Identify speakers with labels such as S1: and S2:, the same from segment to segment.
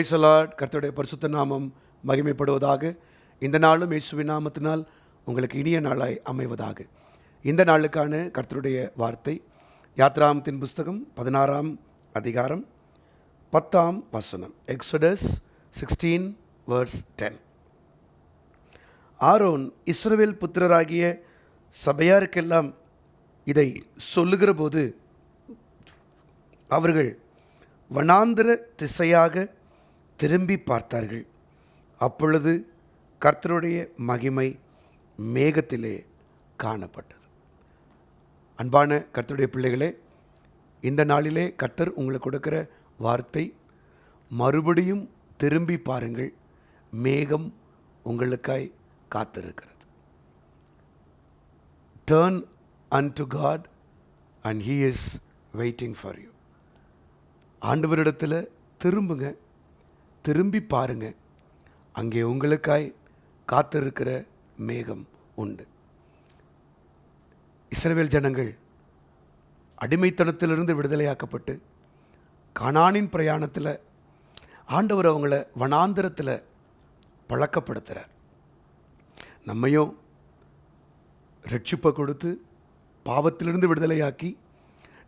S1: பிரைசலாட் கர்த்தருடைய பரிசுத்த நாமம் மகிமைப்படுவதாக. இந்த நாளும் இயேசுவின் நாமத்தினால் உங்களுக்கு இனிய நாளாய் அமைவதாக. இந்த நாளுக்கான கர்த்தருடைய வார்த்தை யாத்ராமத்தின் புஸ்தகம் பதினாறாம் அதிகாரம் பத்தாம் வசனம் Exodus sixteen verse ten Aaron இஸ்ரவேல் புத்திரராகிய சபையாருக்கெல்லாம் இதை சொல்லுகிற போது அவர்கள் வனாந்திர திசையாக திரும்பி பார்த்தார்கள். அப்பொழுது கர்த்தருடைய மகிமை மேகத்திலே காணப்பட்டது. அன்பான கர்த்தருடைய பிள்ளைகளே இந்த நாளிலே கர்த்தர் உங்களுக்கு கொடுக்கிற வார்த்தை மறுபடியும் திரும்பி பாருங்கள் மேகம் உங்களுக்காய் காத்திருக்கிறது. Turn unto God and he is waiting for you ஆண்டவரிடத்தில் திரும்புங்க திரும்பி பாருங்க. அங்கே உங்களுக்காய் காத்திருக்கிற மேகம் உண்டு. இஸ்ரவேல் ஜனங்கள் அடிமைத்தனத்திலிருந்து விடுதலையாக்கப்பட்டு கணானின் பிரயாணத்தில் ஆண்டவர் அவங்கள வனாந்திரத்தில் பழக்கப்படுத்துகிறார் நம்மையும் ரட்சிப்பை கொடுத்து பாவத்திலிருந்து விடுதலையாக்கி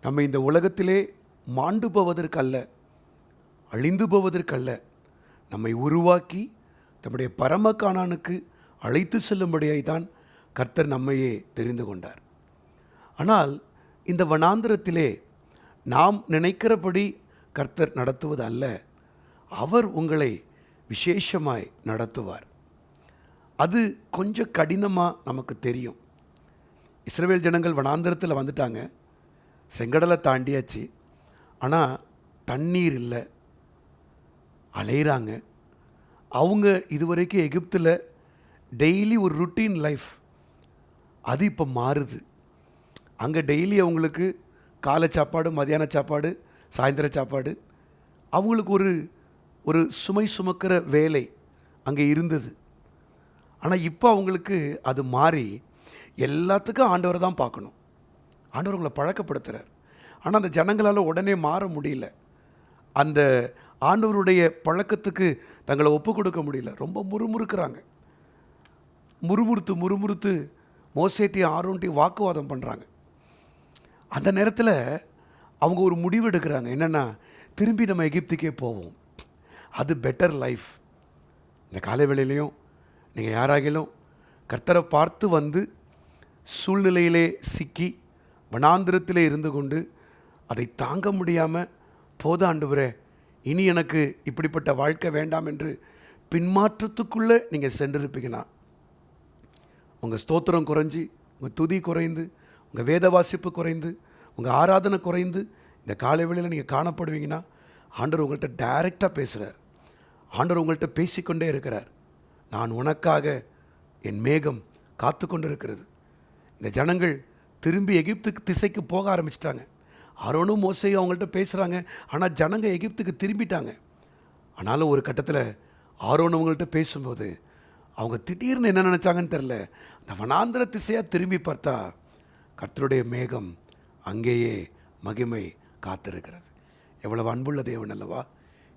S1: நம்ம இந்த உலகத்திலே மாண்டு போவதற்கல்ல அழிந்து போவதற்கல்ல நம்மை உருவாக்கி தம்முடைய பரம காணானுக்கு அழைத்து செல்லும்படியாய் தான் கர்த்தர் நம்மையே தெரிந்து கொண்டார். ஆனால் இந்த வனாந்திரத்திலே நாம் நினைக்கிறபடி கர்த்தர் நடத்துவது அல்ல அவர் உங்களை விசேஷமாய் நடத்துவார். அது கொஞ்சம் கடினமாக நமக்கு தெரியும். இஸ்ரவேல் ஜனங்கள் வனாந்திரத்தில் வந்துட்டாங்க செங்கடலை தாண்டியாச்சு. ஆனால் தண்ணீர் இல்லை அலையிறாங்க. அவங்க இதுவரைக்கும் எகிப்தில் டெய்லி ஒரு ருட்டீன் லைஃப் அது இப்போ மாறுது. அங்கே டெய்லி அவங்களுக்கு காலை சாப்பாடு மதியான சாப்பாடு சாயந்தர சாப்பாடு. அவங்களுக்கு ஒரு ஒரு சுமை சுமக்கிற வேலை அங்கே இருந்தது. ஆனால் இப்போ அவங்களுக்கு அது மாறி எல்லாத்துக்கும் ஆண்டவரை தான் பார்க்கணும். ஆண்டவர் உங்களை பழக்கப்படுத்துகிறார் ஆனால் அந்த ஜனங்களால் உடனே மாற முடியல. அந்த ஆண்டவருடைய பழக்கத்துக்கு தங்களை ஒப்பு கொடுக்க முடியல. ரொம்ப முறுமுறுக்கிறாங்க. முறுமுறுத்து முறுமுறுத்து மோசேட்டி ஆரோன்ட்டி வாக்குவாதம் பண்ணுறாங்க அந்த நேரத்தில் அவங்க ஒரு முடிவு எடுக்கிறாங்க. என்னென்னா திரும்பி நம்ம எகிப்துக்கே போவோம். அது பெட்டர் லைஃப் இந்த காலை வேளையிலையும் நீங்கள் யாராகிலும் கர்த்தரை பார்த்து வந்து சூழ்நிலையிலே சிக்கி வனாந்திரத்திலே இருந்து கொண்டு அதை தாங்க முடியாமல் போத ஆண்டவரே இனி எனக்கு இப்படிப்பட்ட வாழ்க்கை வேண்டாம் என்று பின்மாற்றத்துக்குள்ளே நீங்கள் சென்றிருப்பீங்கன்னா உங்கள் ஸ்தோத்திரம் குறைஞ்சி உங்கள் துதி குறைந்து உங்கள் வேத வாசிப்பு குறைந்து உங்கள் ஆராதனை குறைந்து இந்த காலை வேளையில் நீங்கள் காணப்படுவீங்கன்னா ஆண்டவர் உங்கள்கிட்ட டைரெக்டாக பேசுகிறார் ஆண்டவர் உங்கள்கிட்ட பேசிக்கொண்டே இருக்கிறார். நான் உனக்காக என் மேகம் காத்து கொண்டு இருக்கிறது இந்த ஜனங்கள் திரும்பி எகிப்துக்கு திசைக்கு போக ஆரம்பிச்சிட்டாங்க. அரோனும் மோசையும் அவங்கள்ட்ட பேசுகிறாங்க ஆனால் ஜனங்க எகிப்துக்கு திரும்பிட்டாங்க. ஆனாலும் ஒரு கட்டத்தில் ஆரோன் அவங்கள்ட்ட பேசும்போது அவங்க திடீர்னு என்ன நினச்சாங்கன்னு தெரில அந்த வனாந்திர திசையாக திரும்பி பார்த்தா கர்த்தருடைய மேகம் அங்கேயே மகிமை காத்திருக்கிறது. எவ்வளவு அன்புள்ள தேவன் அல்லவா?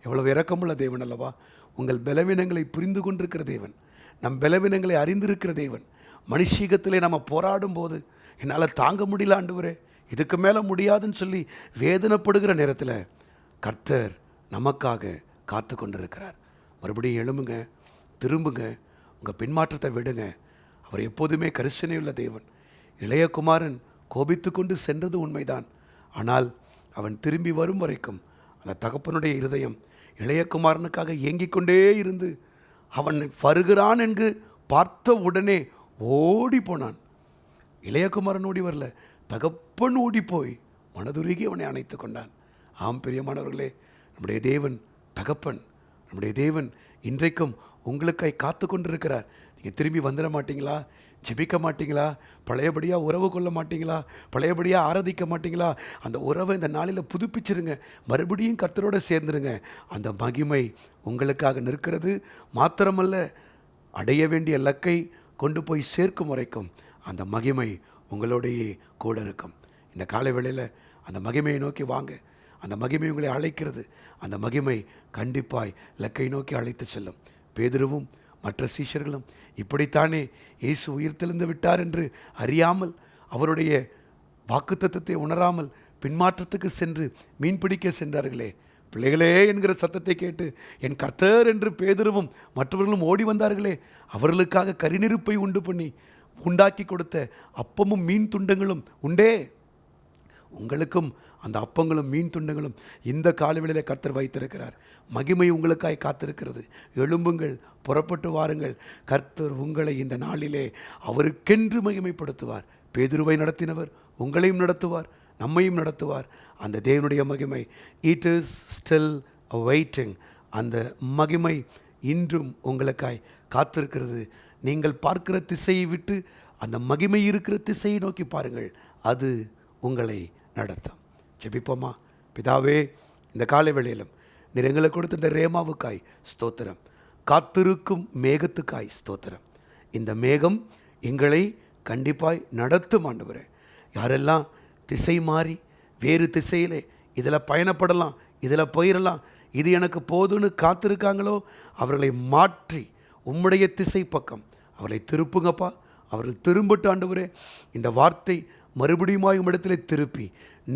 S1: எவ்வளவு இரக்கமுள்ள தேவன் அல்லவா? உங்கள் பலவீனங்களை புரிந்து கொண்டிருக்கிற தேவன். நம் பலவீனங்களை அறிந்திருக்கிற தேவன். மனுஷீகத்திலே நம்ம போராடும் போது என்னால் தாங்க முடியல ஆண்டவரே. இதுக்கு மேலே முடியாதுன்னு சொல்லி வேதனைப்படுகிற நேரத்தில் கர்த்தர் நமக்காக காத்து கொண்டிருக்கிறார். மறுபடியும் எழும்புங்க திரும்புங்க உங்கள் பின்மாற்றத்தை விடுங்க. அவர் எப்போதுமே கரிசனையுள்ள தேவன். இளையகுமாரன் கோபித்து கொண்டு சென்றது உண்மைதான். ஆனால் அவன் திரும்பி வரும் வரைக்கும் அந்த தகப்பனுடைய இருதயம் இளையகுமாரனுக்காக ஏங்கிக் கொண்டே இருந்து அவன் வருகிறான் என்று பார்த்த உடனே ஓடி போனான். இளையகுமாரன் ஓடி வரல தகப் ஓடி போய் மனதுருகி அவனை அணைத்து கொண்டான். ஆம் பிரியமானவர்களே நம்முடைய தேவன் தகப்பன் நம்முடைய தேவன் இன்றைக்கும் உங்களுக்காய் காத்து கொண்டிருக்கிறார். நீங்கள் திரும்பி வந்துட மாட்டீங்களா? ஜெபிக்க மாட்டீங்களா? பழையபடியாக உறவு கொள்ள மாட்டீங்களா? பழையபடியாக ஆராதிக்க மாட்டீங்களா? அந்த உறவை இந்த நாளில் புதுப்பிச்சிருங்க. மறுபடியும் கர்த்தரோடு சேர்ந்துருங்க. அந்த மகிமை உங்களுக்காக நிற்கிறது. மாத்திரமல்ல அடைய வேண்டிய லக்கை கொண்டு போய் சேர்க்கும் வரைக்கும் அந்த மகிமை உங்களோடையே கூட இருக்கும். இந்த காலை வேளையில் அந்த மகிமையை நோக்கி வாங்க. அந்த மகிமை உங்களை அழைக்கிறது. அந்த மகிமை கண்டிப்பாய் லக்கை நோக்கி அழைத்து செல்லும். பேதுருவும் மற்ற சீஷர்களும் இப்படித்தானே இயேசு உயிர்த்தெழுந்து விட்டார் என்று அறியாமல் அவருடைய வாக்குத்தத்தத்தை உணராமல் பின்மாற்றத்துக்கு சென்று மீன் பிடிக்க சென்றார்களே. பிள்ளைகளே என்கிற சத்தத்தை கேட்டு என் கர்த்தர் என்று பேதுருவும் மற்றவர்களும் ஓடி வந்தார்களே. அவர்களுக்காக கரிநெருப்பை உண்டு பண்ணி உண்டாக்கி கொடுத்த அப்பமும் மீன் துண்டங்களும் உண்டே. உங்களுக்கும் அந்த அப்பங்களும் மீன் துண்டங்களும் இந்த காலவெளியிலே கர்த்தர் வைத்திருக்கிறார். மகிமை உங்களுக்காய் காத்திருக்கிறது. எழும்புங்கள் புறப்பட்டு வாருங்கள். கர்த்தர் உங்களை இந்த நாளிலே அவருக்கென்று மகிமைப்படுத்துவார். பேதுருவை நடத்தினவர் உங்களையும் நடத்துவார் நம்மையும் நடத்துவார். அந்த தேவனுடைய மகிமை இட் இஸ் ஸ்டில் வெயிட்டிங் அந்த மகிமை இன்றும் உங்களுக்காய் காத்திருக்கிறது. நீங்கள் பார்க்கிற திசையை விட்டு அந்த மகிமை இருக்கிற திசையை நோக்கி பாருங்கள். அது உங்களை நடத்தும். ஜெபிப்போமா? பிதாவே இந்த காலை வேளையிலும் நீர் எங்களுக்கு கொடுத்த இந்த ரேமாவுக்காய் ஸ்தோத்திரம். காத்திருக்கும் மேகத்துக்காய் ஸ்தோத்திரம். இந்த மேகம் எங்களை கண்டிப்பாய் நடத்தும் ஆண்டவரே. யாரெல்லாம் திசை மாறி வேறு திசையிலே இதில் பயணப்படலாம் இதில் போயிடலாம் இது எனக்கு போதும்னு காத்திருக்காங்களோ அவர்களை மாற்றி உம்முடைய திசை பக்கம் அவர்களை திருப்புங்கப்பா. அவர்கள் திரும்பிட்டு ஆண்டவரே இந்த வார்த்தை மறுபடியும் இடத்திலே திருப்பி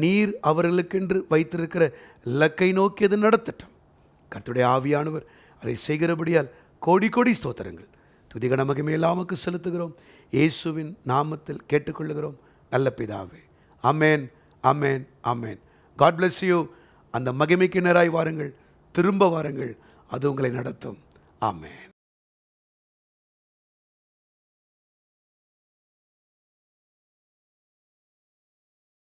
S1: நீர் அவர்களுக்கென்று வைத்திருக்கிற இலக்கை நோக்கி அது நடத்தட்டும். கர்த்தருடைய ஆவியானவர் அதை செய்கிறபடியால் கோடி கோடி ஸ்தோத்திரங்கள். துதிகன மகிமையெல்லாமுக்கு செலுத்துகிறோம். இயேசுவின் நாமத்தில் கேட்டுக்கொள்ளுகிறோம். நல்ல பிதாவே. Amen amen amen God bless you அந்த மகிமைக்கு நேராய் வாருங்கள். திரும்ப வாருங்கள். அது உங்களை நடத்தும். அமேன்